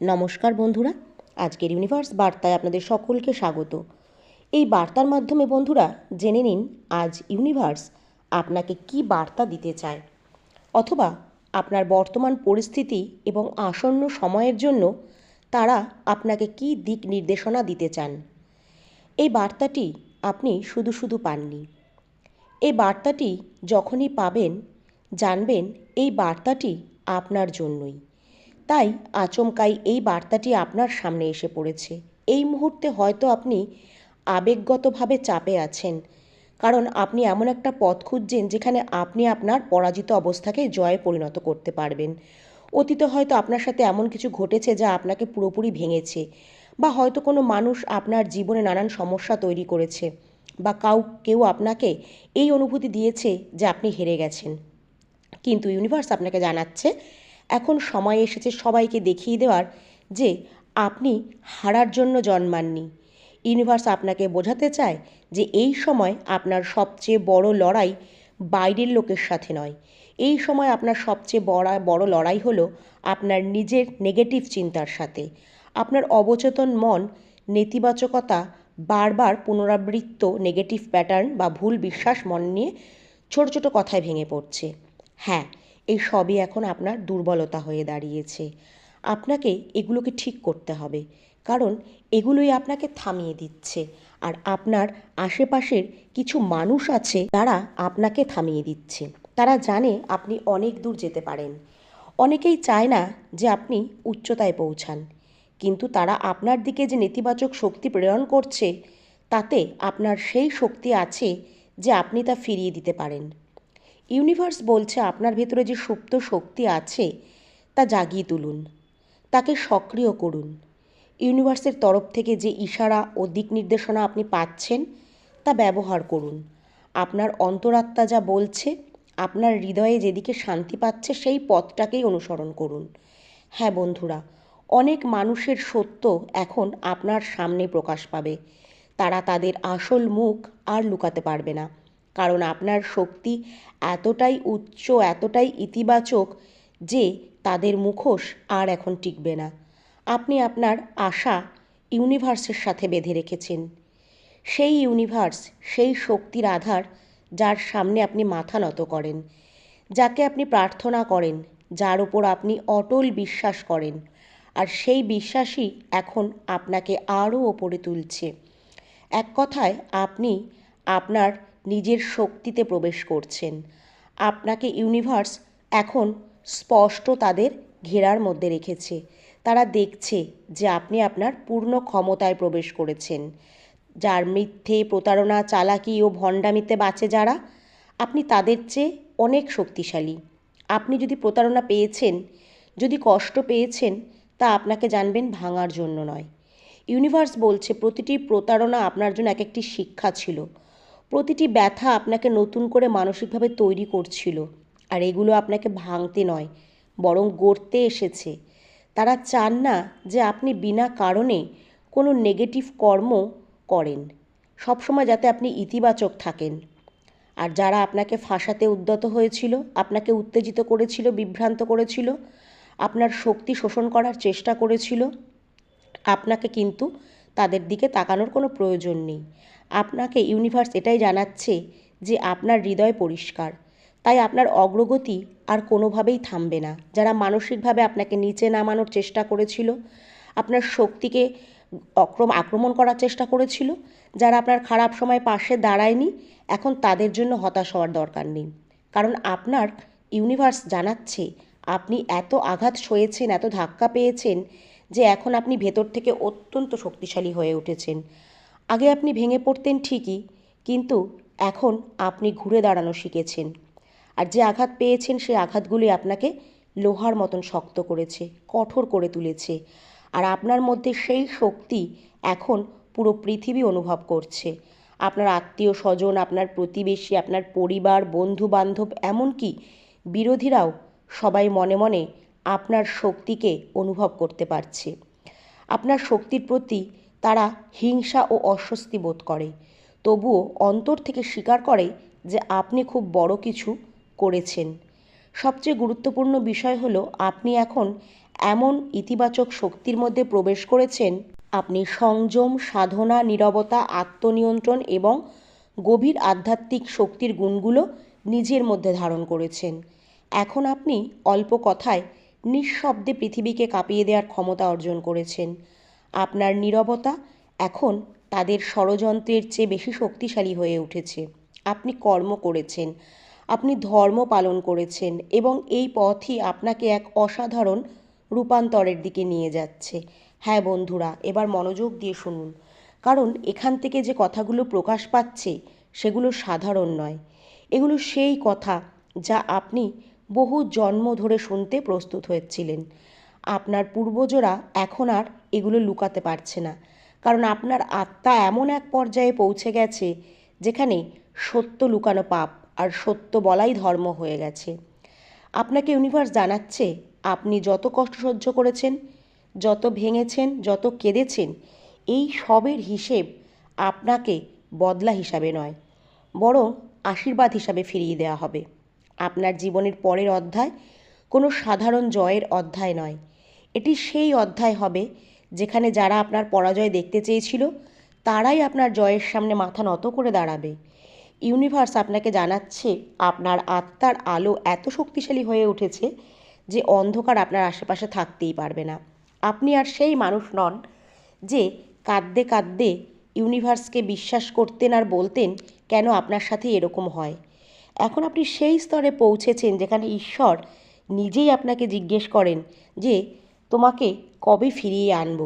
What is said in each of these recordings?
নমস্কার বন্ধুরা, আজকের ইউনিভার্স বার্তায় আপনাদের সকলকে স্বাগত। এই বার্তার মাধ্যমে বন্ধুরা, জেনে নিন আজ ইউনিভার্স আপনাকে কি বার্তা দিতে চায়। অথবা আপনার বর্তমান পরিস্থিতি এবং আসন্ন সময়ের জন্য তারা আপনাকে কি দিক নির্দেশনা দিতে চান। এই বার্তাটি আপনি শুধু শুধু পাননি। এই বার্তাটি যখনই পাবেন, জানবেন এই বার্তাটি আপনার জন্যই। তাই আচমকাই এই বার্তাটি আপনার সামনে এসে পড়েছে। এই মুহূর্তে হয়তো আপনি আবেগগতভাবে চাপে আছেন, কারণ আপনি এমন একটা পথ খুঁজছেন যেখানে আপনি আপনার পরাজিত অবস্থাকে জয়ে পরিণত করতে পারবেন। অতীতে হয়তো আপনার সাথে এমন কিছু ঘটেছে যা আপনাকে পুরোপুরি ভেঙেছে, বা হয়তো কোনো মানুষ আপনার জীবনে নানান সমস্যা তৈরি করেছে, বা কাউ, কেউ আপনাকে এই অনুভূতি দিয়েছে যে আপনি হেরে গেছেন। কিন্তু ইউনিভার্স আপনাকে জানাচ্ছে এখন সময় এসেছে সবাইকে দেখিয়ে দেওয়ার যে আপনি হারার জন্য জন্মাননি। ইউনিভার্স আপনাকে বোঝাতে চায় যে এই সময় আপনার সবচেয়ে বড় লড়াই বাইরের লোকের সাথে নয়। এই সময় আপনার সবচেয়ে বড় বড় লড়াই হলো আপনার নিজের নেগেটিভ চিন্তার সাথে। আপনার অবচেতন মন, নেতিবাচকতা, বারবার পুনরাবৃত্ত নেগেটিভ প্যাটার্ন বা ভুল বিশ্বাস মন নিয়ে ছোট ছোট কথায় ভেঙে পড়ছে। হ্যাঁ এই সবই এখন আপনার দুর্বলতা হয়ে দাঁড়িয়েছে। আপনাকে এগুলোকে ঠিক করতে হবে। কারণ এগুলোই আপনাকে থামিয়ে দিচ্ছে। আর আপনার আশেপাশের কিছু মানুষ আছে, তারা আপনাকে থামিয়ে দিচ্ছে। তারা জানে আপনি অনেক দূর যেতে পারেন। অনেকেই চায় না যে আপনি উচ্চতায় পৌঁছান। কিন্তু তারা আপনার দিকে যে নেতিবাচক শক্তি প্রেরণ করছে, তাতে আপনার সেই শক্তি আছে যে আপনি তা ফিরিয়ে দিতে পারেন। ইউনিভার্স বলছে আপনার ভেতরে যে সুপ্ত শক্তি আছে, তা জাগিয়ে তুলুন, তাকে সক্রিয় করুন। ইউনিভার্সের তরফ থেকে যে ইশারা ও দিক নির্দেশনা আপনি পাচ্ছেন, তা ব্যবহার করুন। আপনার অন্তরাত্মা যা বলছে, আপনার হৃদয়ে যেদিকে শান্তি পাচ্ছে, সেই পথটাকেই অনুসরণ করুন। হ্যাঁ বন্ধুরা, অনেক মানুষের সত্য এখন আপনার সামনে প্রকাশ পাবে। তারা তাদের আসল মুখ আর লুকাতে পারবে না। কারণ আপনার শক্তি এতটাই উচ্চ, এতটাই ইতিবাচক যে তাদের মুখোশ আর এখন টিকবে না। আপনি আপনার আশা ইউনিভার্সের সাথে বেঁধে রেখেছেন। সেই ইউনিভার্স, সেই শক্তির আধার যার সামনে আপনি মাথা নত করেন, যাকে আপনি প্রার্থনা করেন, যার ওপর আপনি অটল বিশ্বাস করেন, আর সেই বিশ্বাসই এখন আপনাকে আরও ওপরে তুলছে। এক কথায়, আপনি আপনার নিজের শক্তিতে প্রবেশ করছেন। আপনাকে ইউনিভার্স এখন স্পষ্ট তাদের ঘেরার মধ্যে রেখেছে। তারা দেখছে যে আপনি আপনার পূর্ণ ক্ষমতায় প্রবেশ করেছেন। যার মিথ্যে প্রতারণা, চালাকি ও ভণ্ডামিতে বাঁচে যারা, আপনি তাদের চেয়ে অনেক শক্তিশালী। আপনি যদি প্রতারণা পেয়েছেন, যদি কষ্ট পেয়েছেন, তা আপনাকে জানবেন ভাঙার জন্য নয়। ইউনিভার্স বলছে, প্রতিটি প্রতারণা আপনার জন্য এক একটি শিক্ষা ছিল। প্রতিটি ব্যথা আপনাকে নতুন করে মানসিকভাবে তৈরি করছিল। আর এগুলো আপনাকে ভাঙতে নয়, বরং গড়তে এসেছে। তারা চান না যে আপনি বিনা কারণে কোনো নেগেটিভ কর্ম করেন। সবসময় যাতে আপনি ইতিবাচক থাকেন। আর যারা আপনাকে ফাঁসাতে উদ্যত হয়েছিল, আপনাকে উত্তেজিত করেছিল, বিভ্রান্ত করেছিল, আপনার শক্তি শোষণ করার চেষ্টা করেছিল, আপনাকে কিন্তু তাদের দিকে তাকানোর কোনো প্রয়োজন নেই। আপনাকে ইউনিভার্স এটাই জানাচ্ছে যে আপনার হৃদয় পরিষ্কার। তাই আপনার অগ্রগতি আর কোনোভাবেই থামবে না। যারা মানসিকভাবে আপনাকে নিচে নামানোর চেষ্টা করেছিল, আপনার শক্তিকে অক্রম, আক্রমণ করার চেষ্টা করেছিল, যারা আপনার খারাপ সময় পাশে দাঁড়ায়নি, এখন তাদের জন্য হতাশ হওয়ার দরকার নেই। কারণ আপনার ইউনিভার্স জানাচ্ছে, আপনি এত আঘাত সয়েছেন এত ধাক্কা পেয়েছেন, যে এখন আপনি ভেতর থেকে অত্যন্ত শক্তিশালী হয়ে উঠেছেন। আগে আপনি ভেঙে পড়তেন ঠিকই, কিন্তু এখন আপনি ঘুরে দাঁড়ানো শিখেছেন। আর যে আঘাত পেয়েছেন সেই আঘাতগুলি আপনাকে লোহার মতন শক্ত করেছে, কঠোর করে তুলেছে। আর আপনার মধ্যে সেই শক্তি এখন পুরো পৃথিবী অনুভব করছে। আপনার আত্মীয় স্বজন, আপনার প্রতিবেশী, আপনার পরিবার বন্ধু বান্ধব এমনকি বিরোধীরাও সবাই মনে মনে আপনার শক্তিকে অনুভব করতে পারছে। আপনার শক্তির প্রতি তারা হিংসা ও অস্বস্তি বোধ করে। তবুও অন্তর থেকে স্বীকার করে যে আপনি খুব বড় কিছু করেছেন। সবচেয়ে গুরুত্বপূর্ণ বিষয় হলো, আপনি এখন এমন ইতিবাচক শক্তির মধ্যে প্রবেশ করেছেন, আপনি সংযম, সাধনা, নীরবতা, আত্মনিয়ন্ত্রণ এবং গভীর আধ্যাত্মিক শক্তির গুণগুলো নিজের মধ্যে ধারণ করেছেন। এখন আপনি অল্প কথায় নিঃশব্দে পৃথিবীকে কাঁপিয়ে দেওয়ার ক্ষমতা অর্জন করেছেন। আপনার নীরবতা এখন তাদের ষড়যন্ত্রের চেয়ে বেশি শক্তিশালী হয়ে উঠেছে। আপনি কর্ম করেছেন, আপনি ধর্ম পালন করেছেন এবং এই পথই আপনাকে এক অসাধারণ রূপান্তরের দিকে নিয়ে যাচ্ছে। হ্যাঁ বন্ধুরা, এবার মনোযোগ দিয়ে শুনুন। কারণ এখান থেকে যে কথাগুলো প্রকাশ পাচ্ছে, সেগুলো সাধারণ নয়। এগুলো সেই কথা যা আপনি বহু জন্ম ধরে শুনতে প্রস্তুত হয়েছিলেন। আপনার পূর্বজরা এখন আর এগুলো লুকাতে পারছে না। কারণ আপনার আত্মা এমন এক পর্যায়ে পৌঁছে গেছে, যেখানে সত্য লুকানো পাপ আর সত্য বলাই ধর্ম হয়ে গেছে। আপনাকে ইউনিভার্স জানাচ্ছে, আপনি যত কষ্ট সহ্য করেছেন, যত ভেঙেছেন, যত কেঁদেছেন, এই সবের হিসেব আপনাকে বদলা হিসাবে নয়, বরং আশীর্বাদ হিসাবে ফিরিয়ে দেওয়া হবে। আপনার জীবনের পরের অধ্যায় কোনো সাধারণ জয়ের অধ্যায় নয়। এটি সেই অধ্যায় হবে যেখানে যারা আপনার পরাজয় দেখতে চেয়েছিল, তারাই আপনার জয়ের সামনে মাথা নত করে দাঁড়াবে। ইউনিভার্স আপনাকে জানাচ্ছে, আপনার আত্মার আলো এত শক্তিশালী হয়ে উঠেছে যে অন্ধকার আপনার আশেপাশে থাকতেই পারবে না। আপনি আর সেই মানুষ নন যে কাঁদতে কাঁদতে ইউনিভার্সকে বিশ্বাস করতেন আর বলতেন, কেন আপনার সাথে এরকম হয়? এখন আপনি সেই স্তরে পৌঁছেছেন যেখানে ঈশ্বর নিজেই আপনাকে জিজ্ঞেস করেন যে তোমাকে কবে ফিরিয়ে আনব?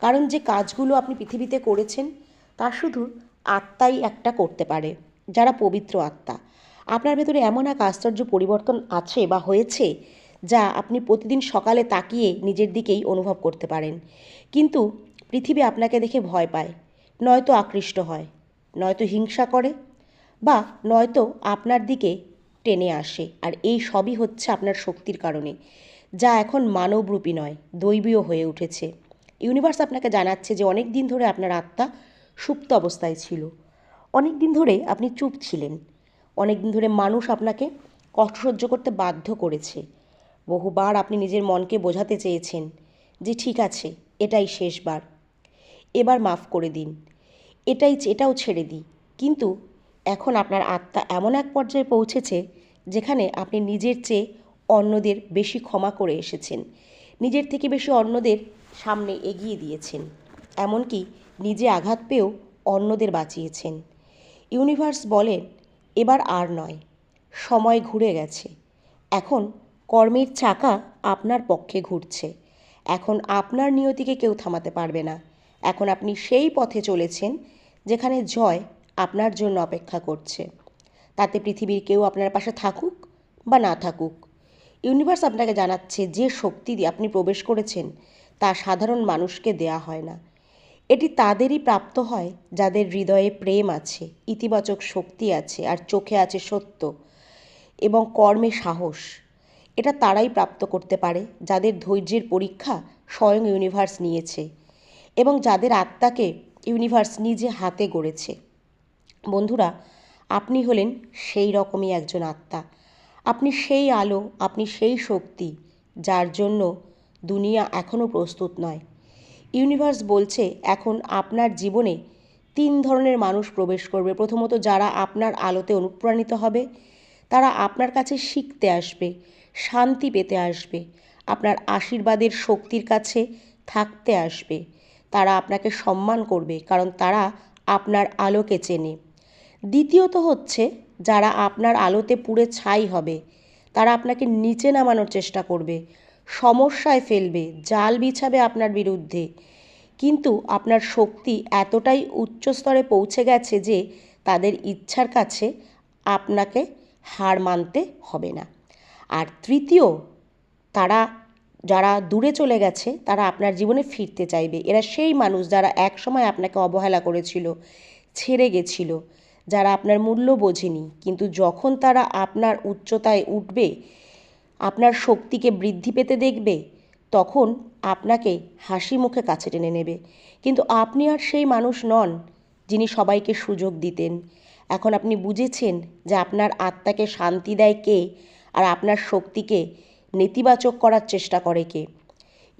কারণ যে কাজগুলো আপনি পৃথিবীতে করেছেন, তা শুধু আত্মাই একটা করতে পারে, যারা পবিত্র আত্মা। আপনার ভেতরে এমন এক আশ্চর্য পরিবর্তন আছে বা হয়েছে, যা আপনি প্রতিদিন সকালে তাকিয়ে নিজের দিকেই অনুভব করতে পারেন। কিন্তু পৃথিবী আপনাকে দেখে ভয় পায়, নয়তো আকৃষ্ট হয়, নয়তো হিংসা করে, বা নয়তো আপনার দিকে টেনে আসে, আর এই সবই হচ্ছে আপনার শক্তির কারণে। যা এখন মানবরূপী নয়, দৈবীয় হয়ে উঠেছে। ইউনিভার্স আপনাকে জানাচ্ছে যে অনেক দিন ধরে আপনার আত্মা সুপ্ত অবস্থায় ছিল। অনেক দিন ধরে আপনি চুপ ছিলেন। অনেক দিন ধরে মানুষ আপনাকে কষ্ট সহ্য করতে বাধ্য করেছে। বহুবার আপনি নিজের মনকে বোঝাতে চেয়েছেন যে ঠিক আছে, এটাই শেষবার। এবার মাফ করে দিন। এটাই এটাও ছেড়ে দিই। কিন্তু এখন আপনার আত্মা এমন এক পর্যায়ে পৌঁছেছে যেখানে আপনি নিজের চেয়ে অন্যদের বেশি ক্ষমা করে এসেছেন। নিজের থেকে বেশি অন্যদের সামনে এগিয়ে দিয়েছেন। এমনকি নিজে আঘাত পেয়েও অন্যদের বাঁচিয়েছেন। ইউনিভার্স বলেন এবার আর নয়, সময় ঘুরে গেছে। এখন কর্মের চাকা আপনার পক্ষে ঘুরছে। এখন আপনার নিয়তিকে কেউ থামাতে পারবে না। এখন আপনি সেই পথে চলেছেন যেখানে জয় আপনার জন্য অপেক্ষা করছে। তাতে পৃথিবীর কেউ আপনার পাশে থাকুক বা না থাকুক ইউনিভার্স আপনাকে জানাচ্ছে যে শক্তি দিয়ে আপনি প্রবেশ করেছেন, তা সাধারণ মানুষকে দেয়া হয় না। এটি তাদেরই প্রাপ্ত হয়, যাদের হৃদয়ে প্রেম আছে, ইতিবাচক শক্তি আছে, আর চোখে আছে সত্য এবং কর্মে সাহস। এটা তারাই প্রাপ্ত করতে পারে, যাদের ধৈর্যের পরীক্ষা স্বয়ং ইউনিভার্স নিয়েছে এবং যাদের আত্মাকে ইউনিভার্স নিজে হাতে গড়েছে। বন্ধুরা, আপনি হলেন সেই রকমই একজন আত্মা। আপনি সেই আলো, আপনি সেই শক্তি, যার জন্য দুনিয়া এখনও প্রস্তুত নয়। ইউনিভার্স বলছে, এখন আপনার জীবনে তিন ধরনের মানুষ প্রবেশ করবে। প্রথমত, যারা আপনার আলোতে অনুপ্রাণিত হবে, তারা আপনার কাছে শিখতে আসবে, শান্তি পেতে আসবে, আপনার আশীর্বাদের শক্তির কাছে থাকতে আসবে, তারা আপনাকে সম্মান করবে, কারণ তারা আপনার আলোকে চেনে। দ্বিতীয়ত হচ্ছে যারা আপনার আলোতে পুড়ে ছাই হবে, তারা আপনাকে নিচে নামানোর চেষ্টা করবে, সমস্যায় ফেলবে, জাল বিছাবে আপনার বিরুদ্ধে। কিন্তু আপনার শক্তি এতটাই উচ্চ স্তরে পৌঁছে গেছে যে তাদের ইচ্ছার কাছে আপনাকে হার মানতে হবে না। আর তৃতীয়, তারা, যারা দূরে চলে গেছে, তারা আপনার জীবনে ফিরতে চাইবে। এরা সেই মানুষ যারা একসময় আপনাকে অবহেলা করেছিল, ছেড়ে গেছিল। যারা আপনার মূল্য বোঝেনি, কিন্তু যখন তারা আপনার উচ্চতায় উঠবে, আপনার শক্তিকে বৃদ্ধি পেতে দেখবে, তখন আপনাকে হাসি মুখে কাছে টেনে নেবে। কিন্তু আপনি আর সেই মানুষ নন যিনি সবাইকে সুযোগ দিতেন। এখন আপনি বুঝেছেন যে আপনার আত্মাকে শান্তি দেয় কে আর আপনার শক্তিকে নেতিবাচক করার চেষ্টা করে কে।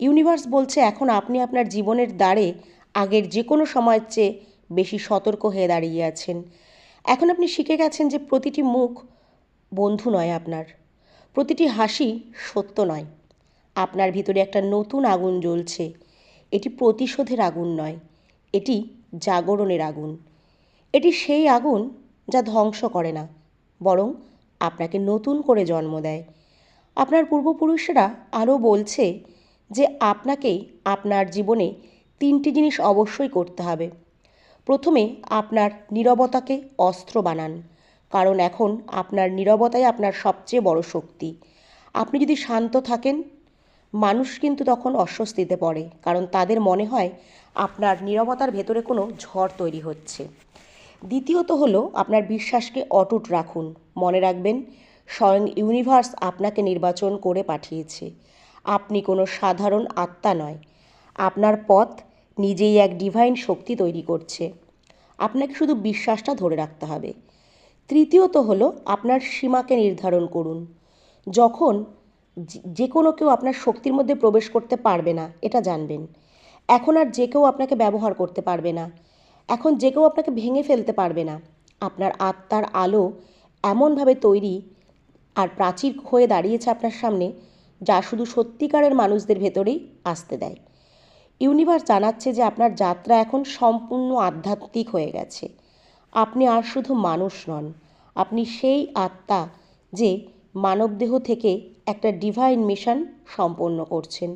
ইউনিভার্স বলছে, এখন আপনি আপনার জীবনের দ্বারে আগের যে কোনো সময়ের চেয়ে বেশি সতর্ক হয়ে দাঁড়িয়ে আছেন। এখন আপনি শিখে গেছেন যে প্রতিটি মুখ বন্ধু নয় আপনার। প্রতিটি হাসি সত্য নয়। আপনার ভিতরে একটা নতুন আগুন জ্বলছে। এটি প্রতিশোধের আগুন নয়। এটি জাগরণের আগুন। এটি সেই আগুন যা ধ্বংস করে না, বরং আপনাকে নতুন করে জন্ম দেয়। আপনার পূর্বপুরুষরা আরও বলছে যে আপনাকে আপনার জীবনে তিনটি জিনিস অবশ্যই করতে হবে। প্রথমে আপনার নীরবতাকে অস্ত্র বানান, কারণ এখন আপনার নীরবতাই আপনার সবচেয়ে বড় শক্তি। আপনি যদি শান্ত থাকেন, মানুষ কিন্তু তখন অস্বস্তিতে পড়ে, কারণ তাদের মনে হয় আপনার নীরবতার ভেতরে কোনো ঝড় তৈরি হচ্ছে। দ্বিতীয়ত হলো আপনার বিশ্বাসকে অটুট রাখুন। মনে রাখবেন, স্বয়ং ইউনিভার্স আপনাকে নির্বাচন করে পাঠিয়েছে। আপনি কোনো সাধারণ আত্মা নয়। আপনার পথ নিজেই এক ডিভাইন শক্তি তৈরি করছে। আপনাকে শুধু বিশ্বাসটা ধরে রাখতে হবে। তৃতীয়ত হলো, আপনার সীমাকে নির্ধারণ করুন। যখন যে কোনো কেউ আপনার শক্তির মধ্যে প্রবেশ করতে পারবে না, এটা জানবেন। এখন আর যে কেউ আপনাকে ব্যবহার করতে পারবে না। এখন যে কেউ আপনাকে ভেঙে ফেলতে পারবে না। আপনার আত্মার আলো এমনভাবে তৈরি আর প্রাচীর হয়ে দাঁড়িয়েছে আপনার সামনে, যা শুধু সত্যিকারের মানুষদের ভেতরেই আসতে দেয়। ইউনিভার্স জানাচ্ছে যে আপনার যাত্রা এখন সম্পূর্ণ আধ্যাত্মিক হয়ে গেছে। আপনি আর শুধু মানুষ নন, আপনি সেই আত্মা যে মানবদেহ থেকে একটা ডিভাইন মিশন সম্পন্ন করছেন।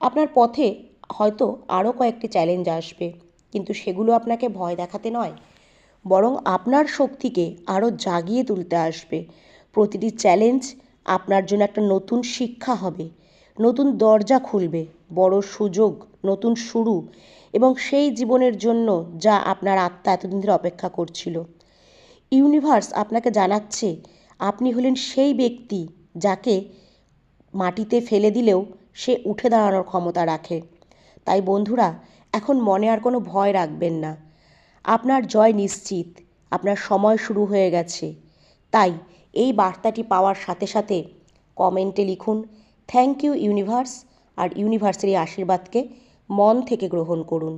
আপনার পথে হয়তো আরও কয়েকটি চ্যালেঞ্জ আসবে, কিন্তু সেগুলো আপনাকে ভয় দেখাতে নয়, বরং আপনার শক্তিকে আরও জাগিয়ে তুলতে আসবে। প্রতিটি চ্যালেঞ্জ আপনার জন্য একটা নতুন শিক্ষা হবে। নতুন দরজা খুলবে, বড় সুযোগ, নতুন শুরু এবং সেই জীবনের জন্য যা আপনার আত্মা এতদিন ধরে অপেক্ষা করছিল। ইউনিভার্স আপনাকে জানাচ্ছে, আপনি হলেন সেই ব্যক্তি যাকে মাটিতে ফেলে দিলেও সে উঠে দাঁড়ানোর ক্ষমতা রাখে। তাই বন্ধুরা, এখন মনে আর কোনো ভয় রাখবেন না। আপনার জয় নিশ্চিত, আপনার সময় শুরু হয়ে গেছে। তাই এই বার্তাটি পাওয়ার সাথে সাথে কমেন্টে লিখুন থ্যাংক ইউ ইউনিভার্স আর ইউনিভার্সের এই আশীর্বাদকে মন থেকে গ্রহণ করুন।